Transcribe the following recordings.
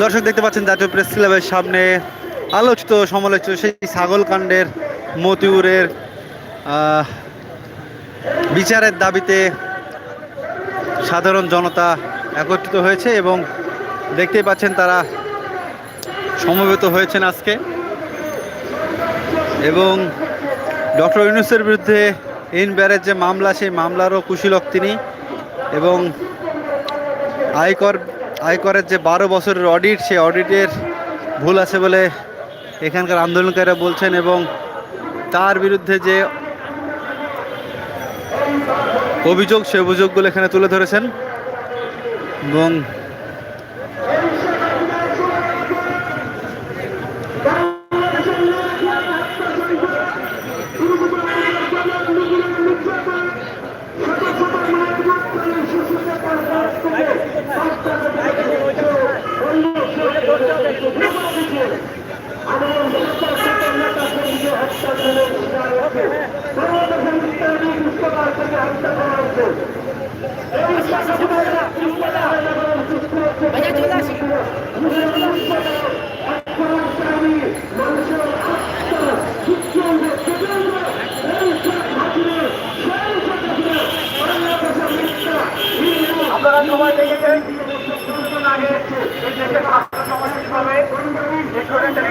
দর্শক, দেখতে পাচ্ছেন জাতীয় প্রেস ক্লাবের সামনে আলোচিত সমালোচিত সেই ছাগল কাণ্ডের মতিউরের বিচারের দাবিতে সাধারণ জনতা একত্রিত হয়েছে এবং দেখতেই পাচ্ছেন তারা সমবেত হয়েছেন আজকে। এবং ডক্টর ইউনুসের বিরুদ্ধে ইন ব্যারের যে মামলা, সেই মামলারও কুশীলক তিনি এবং আয়কর, আয়করের যে বারো বছরের অডিট, সেই অডিটের ভুল আছে বলে এখানকার আন্দোলনকারীরা বলছেন এবং তার বিরুদ্ধে যে অভিযোগ, সে অভিযোগগুলো এখানে তুলে ধরেছেন এবং আপনারা সবাই দেখেছেন আগে এই দেশের রাষ্ট্র সমাজভাবে যে স্বৈরাচারী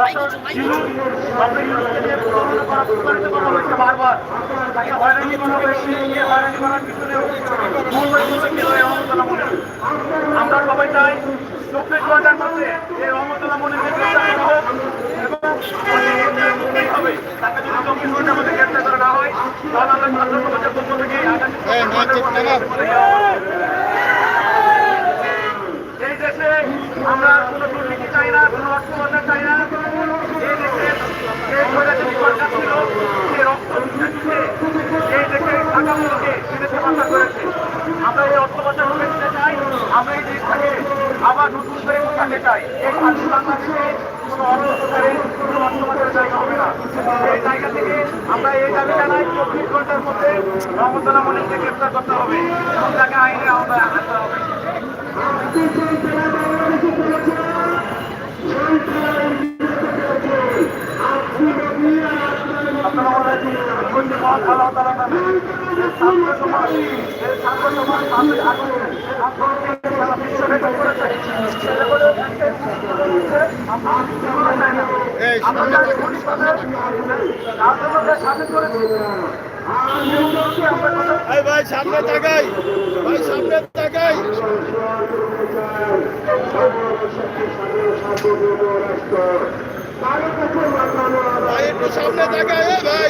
মনি আমরা সবাই চাই চব্বিশ ঘণ্টার মধ্যে এই করতেই হবে হয় আমরা এই দেশে আমরা কোনো দুর্নীতি চাই না, কোনো অর্থমন্ত্রী চাই না এই দেশে যে স্বৈরাচারী সরকার ছিল সে রক্ত দিচ্ছে এই দেশে টাকাগুলোকে বিদেশে করেছে। আমরা এই অর্থ বছর দিতে চাই, আমরা এই দেশটাকে আবার নতুন করে উঠাতে চাই। এই স্বাধীন বাংলাদেশে কোনো অর্থ কোনো অর্থ জায়গা হবে না। এই জায়গা থেকে আমরা এই দাবি জানাই, চব্বিশ ঘণ্টার মধ্যে রহমতুল্লাহ মনিরকে গ্রেপ্তার করতে হবে। এবং তাকে আইনের আওতায় আনতে হবে। ভাই সামনে তাকাই। ভাই সামনে তাকাই। ভাই একটু সামনে তাকাই